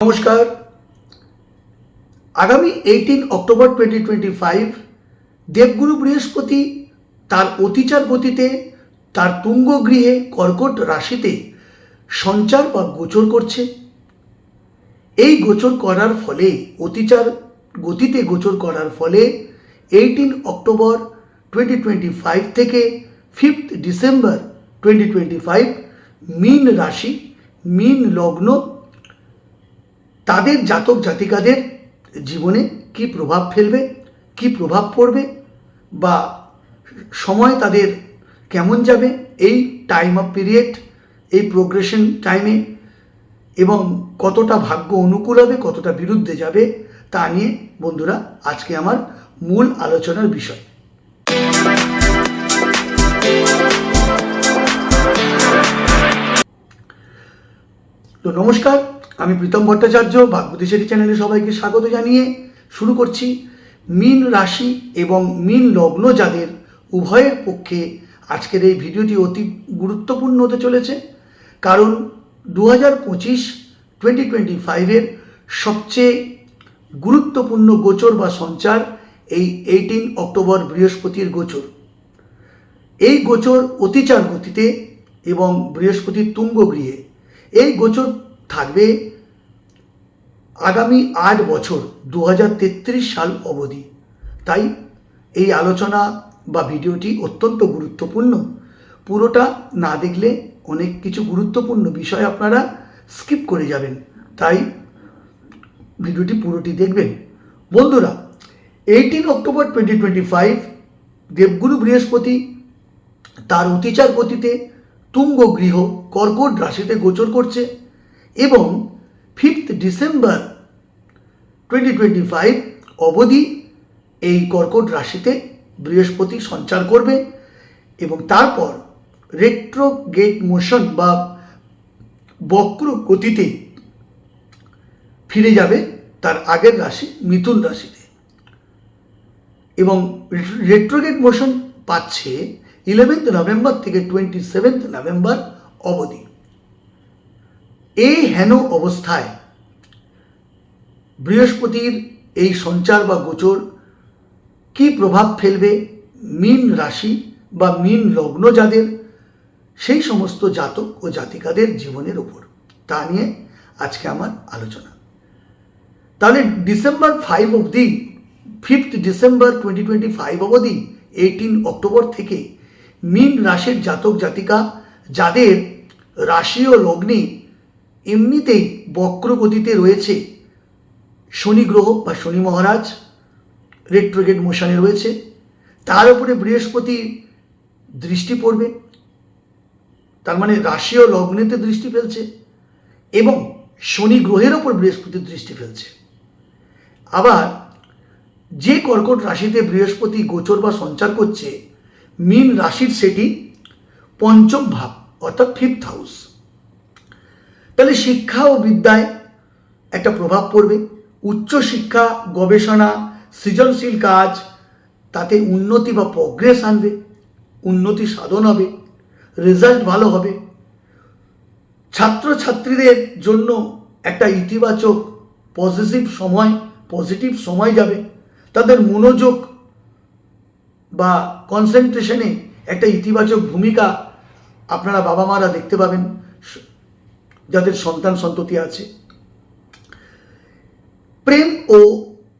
নমস্কার। আগামী eighteen October twenty twenty five দেবগুরু বৃহস্পতি তার অতিচার গতিতে তার তুঙ্গ গৃহে কর্কট রাশিতে সঞ্চার বা গোচর করছে। এই গোচর করার ফলে, অতিচার গতিতে গোচর করার ফলে eighteen October twenty twenty five থেকে fifth December twenty twenty five মিন রাশি, মিন লগ্ন তাদের জাতক জাতিকাদের জীবনে কি প্রভাব ফেলবে, কি প্রভাব পড়বে বা সময় তাদের কেমন যাবে, এই টাইম অফ পিরিয়ড এই প্রোগ্রেশন টাইমে এবং কতটা ভাগ্য অনুকূল হবে, কতটা বিরুদ্ধে যাবে, তা নিয়ে বন্ধুরা, আজকে আমার মূল আলোচনার বিষয়। তো নমস্কার, আমি প্রীতম ভট্টাচার্য ভাগ্যদেশেরই চ্যানেলে সবাইকে স্বাগত জানিয়ে শুরু করছি মিন রাশি এবং মিন লগ্ন যাদের উভয়ের পক্ষে আজকের এই ভিডিওটি অতি গুরুত্বপূর্ণ হতে চলেছে। কারণ দু হাজার পঁচিশ টোয়েন্টি টোয়েন্টি ফাইভের সবচেয়ে গুরুত্বপূর্ণ গোচর বা সঞ্চার এই এইটিন অক্টোবর বৃহস্পতির গোচর। এই গোচর অতিচার গতিতে এবং বৃহস্পতির তুঙ্গ গৃহে এই গোচর থাকবে আগামী আট বছর দু হাজার তেত্রিশ সাল অবধি। তাই এই আলোচনা বা ভিডিওটি অত্যন্ত গুরুত্বপূর্ণ। পুরোটা না দেখলে অনেক কিছু গুরুত্বপূর্ণ বিষয় আপনারা স্কিপ করে যাবেন। তাই ভিডিওটি পুরোটি দেখবেন। বন্ধুরা, eighteen October twenty twenty five দেবগুরু বৃহস্পতি তার অতিচার গতিতে তুঙ্গ গৃহ কর্কট রাশিতে গোচর করছে এবং fifth December twenty twenty five অবধি এই কর্কট রাশিতে বৃহস্পতি সঞ্চার করবে এবং তারপর রেট্রো গেট মোশন বা বক্র গতিতে ফিরে যাবে তার আগের রাশি মিথুন রাশিতে। এবং রেট্রোগেট মোশন পাচ্ছে ইলেভেন্থ নভেম্বর থেকে টোয়েন্টি সেভেন্থ নভেম্বর অবধি। এই হেন অবস্থায় বৃহস্পতির এই সঞ্চার বা গোচর কি প্রভাব ফেলবে মিন রাশি বা মিন লগ্ন যাদের? সেই সমস্ত জাতক ও জাতিকাদের জীবনের উপর। তা নিয়ে আজকে আমার আলোচনা। তাহলে ডিসেম্বর ফাইভ অবধি fifth December twenty twenty five অবধি এইটিন অক্টোবর থেকে মিন রাশির জাতক জাতিকা যাদের রাশি ও লগ্নে এমনিতেই বক্রগতিতে রয়েছে। শনি গ্রহ বা শনি মহারাজ রেট্রোগেট মোশনে রয়েছে। তার উপরে বৃহস্পতি দৃষ্টি পড়বে। তার মানে রাশি ও লগ্নেতে দৃষ্টি ফেলছে এবং শনি গ্রহের ওপর বৃহস্পতি দৃষ্টি ফেলছে। আবার যে কর্কট রাশিতে বৃহস্পতি গোচর বা সঞ্চার করছে, মিন রাশির সেটি পঞ্চম ভাব। অর্থাৎ ফিফথ হাউস তাহলে শিক্ষা ও বিদ্যায় একটা প্রভাব পড়বে। উচ্চ শিক্ষা, গবেষণা, সৃজনশীল কাজ, তাতে উন্নতি বা প্রগ্রেস আনবে, উন্নতি সাধন হবে রেজাল্ট ভালো হবে। ছাত্রছাত্রীদের জন্য একটা ইতিবাচক পজিটিভ সময় পজিটিভ সময় যাবে। তাদের মনোযোগ বা কনসেন্ট্রেশনে একটা ইতিবাচক ভূমিকা আপনারা বাবা মারা দেখতে পাবেন, যাদের সন্তান সন্ততি আছে। প্রেম ও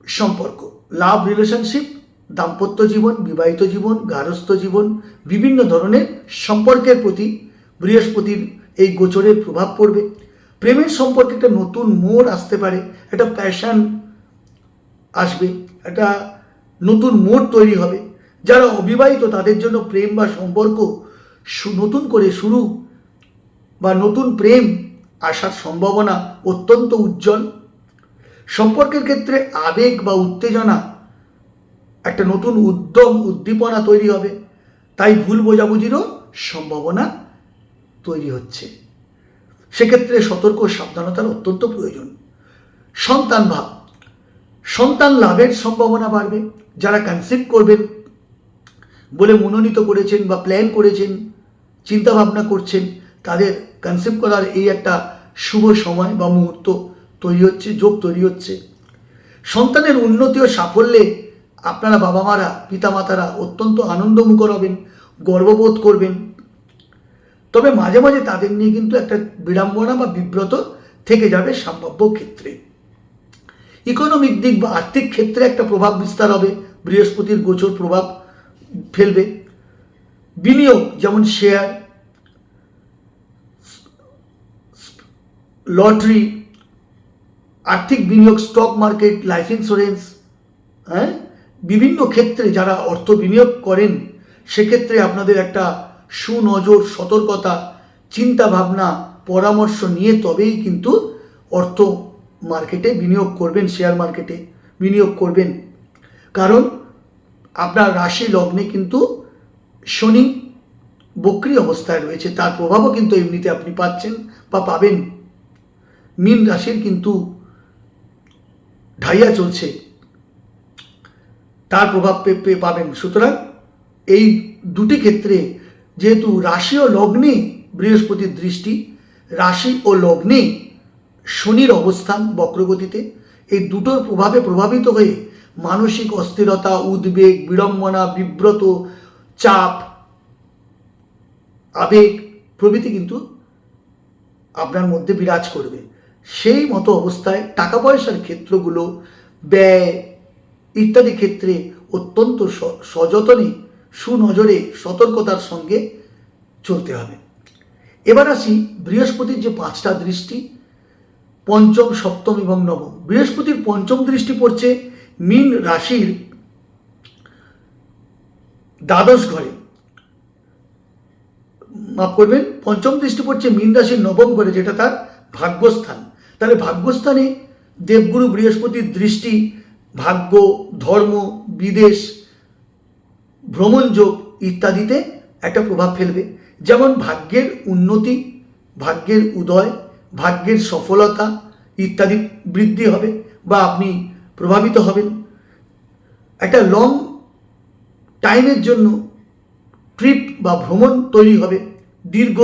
সম্পর্ক লাভ রিলেশনশিপ দাম্পত্য জীবন, বিবাহিত জীবন গারস্থ জীবন, বিভিন্ন ধরনের সম্পর্কের প্রতি বৃহস্পতির এই গোচরের প্রভাব পড়বে। প্রেমের সম্পর্কে একটা নতুন মোড় আসতে পারে, একটা প্যাশন আসবে, একটা নতুন মোড় তৈরি হবে। যারা অবিবাহিত, তাদের জন্য প্রেম বা সম্পর্ক নতুন করে শুরু বা নতুন প্রেম আসার সম্ভাবনা অত্যন্ত উজ্জ্বল। সম্পর্কের ক্ষেত্রে আবেগ বা উত্তেজনা একটা নতুন উদ্যম, উদ্দীপনা তৈরি হবে। তাই ভুল বোঝাবুঝিরও সম্ভাবনা তৈরি হচ্ছে। সেক্ষেত্রে সতর্ক সাবধানতার অত্যন্ত প্রয়োজন। সন্তান ভাব। সন্তান লাভের সম্ভাবনা বাড়বে। যারা কনসিভ করবেন বলে মনোনীত করেছেন বা প্ল্যান করেছেন চিন্তা ভাবনা করছেন, তাদের কনসেপ্ট করার এই একটা শুভ সময় বা মুহূর্ত তৈরি হচ্ছে, যোগ তৈরি হচ্ছে। সন্তানের উন্নতি ও সাফল্যে আপনারা বাবা মারা পিতামাতারা অত্যন্ত আনন্দমুখর হবেন, গর্ববোধ করবেন। তবে মাঝে মাঝে তাদের নিয়ে কিন্তু একটা বিড়ম্বনা বা বিব্রত থেকে যাবে সম্ভাব্য ক্ষেত্রে। ইকোনমিক দিক বা আর্থিক ক্ষেত্রে একটা প্রভাব বিস্তার হবে, বৃহস্পতির গোচর প্রভাব ফেলবে। বিনিয়োগ যেমন শেয়ার লটারি আর্থিক বিনিয়োগ স্টক মার্কেট লাইফ ইন্স্যুরেন্স হ্যাঁ? বিভিন্ন ক্ষেত্রে যারা অর্থ বিনিয়োগ করেন, সেক্ষেত্রে আপনাদের একটা সুনজর, সতর্কতা চিন্তা ভাবনা পরামর্শ নিয়ে তবেই কিন্তু অর্থ মার্কেটে বিনিয়োগ করবেন শেয়ার মার্কেটে বিনিয়োগ করবেন। কারণ আপনার রাশি লগ্নে কিন্তু শনি বক্রি অবস্থায় রয়েছে। তার প্রভাবও কিন্তু এমনিতে আপনি পাচ্ছেন বা পাবেন। মীন রাশির কিন্তু ঢাইয়া চলছে। তার প্রভাব পে- পে- পাবেন। সুতরাং এই দুটি ক্ষেত্রে যেহেতু রাশি ও লগ্নে বৃহস্পতির দৃষ্টি, রাশি ও লগ্নে শনির অবস্থান বক্রগতিতে, এই দুটোর প্রভাবে প্রভাবিত হয়ে মানসিক অস্থিরতা, উদ্বেগ, বিড়ম্বনা, বিব্রত, চাপ, আবেগ প্রভৃতি কিন্তু আপনার মধ্যে বিরাজ করবে। সেই মতো অবস্থায় টাকা পয়সার ক্ষেত্রগুলো, ব্যয় ইত্যাদি ক্ষেত্রে অত্যন্ত সযতনে, সুনজরে, সতর্কতার সঙ্গে চলতে হবে। এবার আসি বৃহস্পতির যে পাঁচটা দৃষ্টি, পঞ্চম, সপ্তম এবং নবম। বৃহস্পতির পঞ্চম দৃষ্টি পড়ছে মীন রাশির দ্বাদশ ঘরে। মাফ করবেন, পঞ্চম দৃষ্টি পড়ছে মীন রাশির নবম ঘরে, যেটা তার ভাগ্যস্থান। তাহলে ভাগ্যস্থানে দেবগুরু বৃহস্পতির দৃষ্টি, ভাগ্য, ধর্ম, বিদেশ ভ্রমণযোগ ইত্যাদিতে একটা প্রভাব ফেলবে। যেমন ভাগ্যের উন্নতি, ভাগ্যের উদয়, ভাগ্যের সফলতা ইত্যাদি বৃদ্ধি হবে বা আপনি প্রভাবিত হবেন। একটা লং টাইমের জন্য ট্রিপ বা ভ্রমণ তৈরি হবে। দীর্ঘ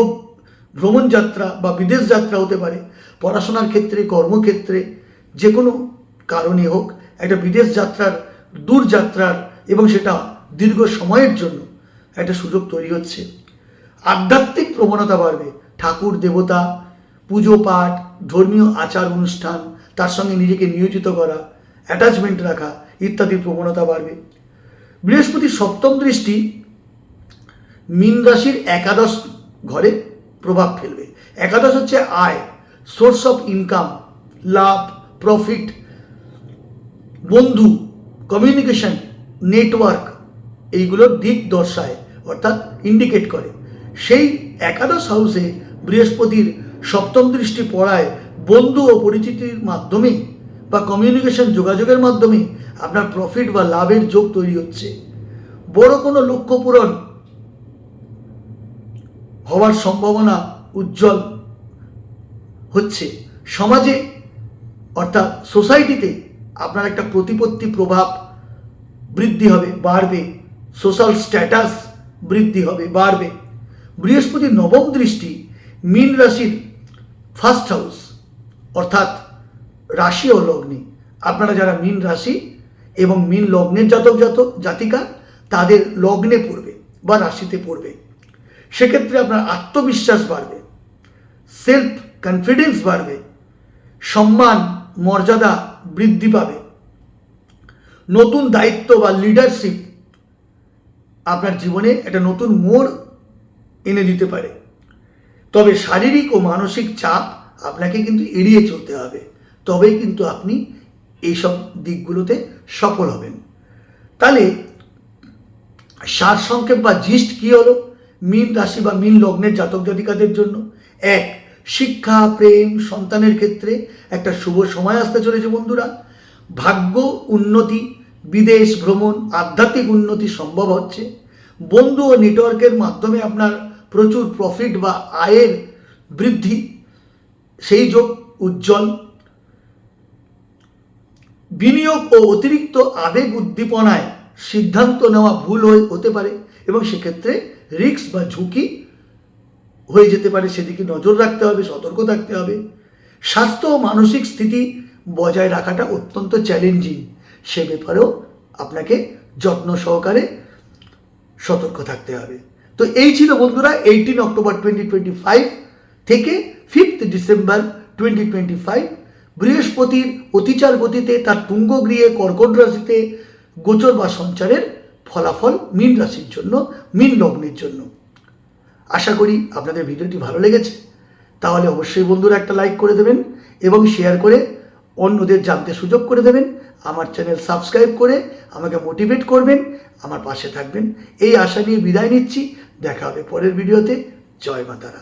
ভ্রমণ যাত্রা বা বিদেশ যাত্রা হতে পারে, পড়াশোনার ক্ষেত্রে, কর্মক্ষেত্রে যে কোনো কারণে হোক। একটা বিদেশ যাত্রার, দূর যাত্রার এবং সেটা দীর্ঘ সময়ের জন্য একটা সুযোগ তৈরি হচ্ছে। আধ্যাত্মিক প্রবণতা বাড়বে। ঠাকুর, দেবতা, পুজো পাঠ, ধর্মীয় আচার অনুষ্ঠান, তার সঙ্গে নিজেকে নিয়োজিত করা অ্যাটাচমেন্ট রাখা ইত্যাদি প্রবণতা বাড়বে। বৃহস্পতির সপ্তম দৃষ্টি, মীন রাশির একাদশ ঘরে প্রভাব ফেলবে। একাদশ হচ্ছে আয় সোর্স অফ ইনকাম লাভ প্রফিট বন্ধু কমিউনিকেশন নেটওয়ার্ক এইগুলোর দিক দর্শায়, অর্থাৎ ইন্ডিকেট করে। সেই একাদশ হাউসে বৃহস্পতির সপ্তম দৃষ্টি পড়ায় বন্ধু ও পরিচিতির মাধ্যমে বা কমিউনিকেশন যোগাযোগের মাধ্যমে আপনার প্রফিট বা লাভের যোগ তৈরি হচ্ছে। বড় কোনো লক্ষ্য পূরণ হওয়ার সম্ভাবনা উজ্জ্বল হচ্ছে। সমাজে অর্থাৎ সোসাইটিতে আপনার একটা প্রতিপত্তি প্রভাব বৃদ্ধি হবে, বাড়বে। সোশ্যাল স্ট্যাটাস বৃদ্ধি হবে, বাড়বে। বৃহস্পতি নবম দৃষ্টি মীন রাশির ফার্স্ট হাউস অর্থাৎ রাশি ও লগ্নে। আপনারা যারা মীন রাশি এবং মীন লগ্নের জাতক জাতক জাতিকা, তাদের লগ্নে পড়বে বা রাশিতে পড়বে। সেক্ষেত্রে আপনার আত্মবিশ্বাস বাড়বে সেলফ কনফিডেন্স বাড়বে, সম্মান, মর্যাদা বৃদ্ধি পাবে। নতুন দায়িত্ব বা লিডারশিপ আপনার জীবনে একটা নতুন মোড় এনে দিতে পারে। তবে শারীরিক ও মানসিক চাপ আপনাকে কিন্তু এড়িয়ে চলতে হবে। তবেই কিন্তু আপনি এইসব দিকগুলোতে সফল হবেন। তাহলে সারসংক্ষেপ বা জিস্ট কি হলো? মীন রাশি বা মীন লগ্নের জাতক জাতিকাদের জন্য। এক, শিক্ষা, প্রেম, সন্তানের ক্ষেত্রে একটা শুভ সময় আসতে চলেছে বন্ধুরা। ভাগ্য উন্নতি, বিদেশ ভ্রমণ, আধ্যাত্মিক উন্নতি সম্ভব হচ্ছে। বন্ধু ও নেটওয়ার্কের মাধ্যমে আপনার প্রচুর প্রফিট বা আয়ের বৃদ্ধি। সেই যোগ উজ্জ্বল। বিনিয়োগ ও অতিরিক্ত আবেগ উদ্দীপনায় সিদ্ধান্ত নেওয়া ভুল হয়ে হতে পারে এবং সেক্ষেত্রে রিস্ক বা ঝুঁকি হয়ে যেতে পারে। সেদিকে নজর রাখতে হবে, সতর্ক থাকতে হবে। স্বাস্থ্য ও মানসিক স্থিতি বজায় রাখাটা অত্যন্ত চ্যালেঞ্জিং। সে ব্যাপারেও আপনাকে যত্ন সহকারে সতর্ক থাকতে হবে। তো এই ছিল বন্ধুরা eighteen October twenty twenty five থেকে fifth December twenty twenty five বৃহস্পতির অতিচার গতিতে তার তুঙ্গ গৃহে কর্কট রাশিতে গোচর বা সঞ্চারের ফলাফল মীন রাশির জন্য, মীন লগ্নের জন্য। আশা করি আপনাদের ভিডিওটি ভালো লেগেছে। তাহলে অবশ্যই বন্ধুরা একটা লাইক করে দেবেন এবং শেয়ার করে অন্যদের জানতে সুযোগ করে দেবেন। আমার চ্যানেল সাবস্ক্রাইব করে আমাকে মোটিভেট করবেন। আমার পাশে থাকবেন। এই আশা নিয়ে বিদায় নিচ্ছি। দেখা হবে পরের ভিডিওতে। জয় মাতারা।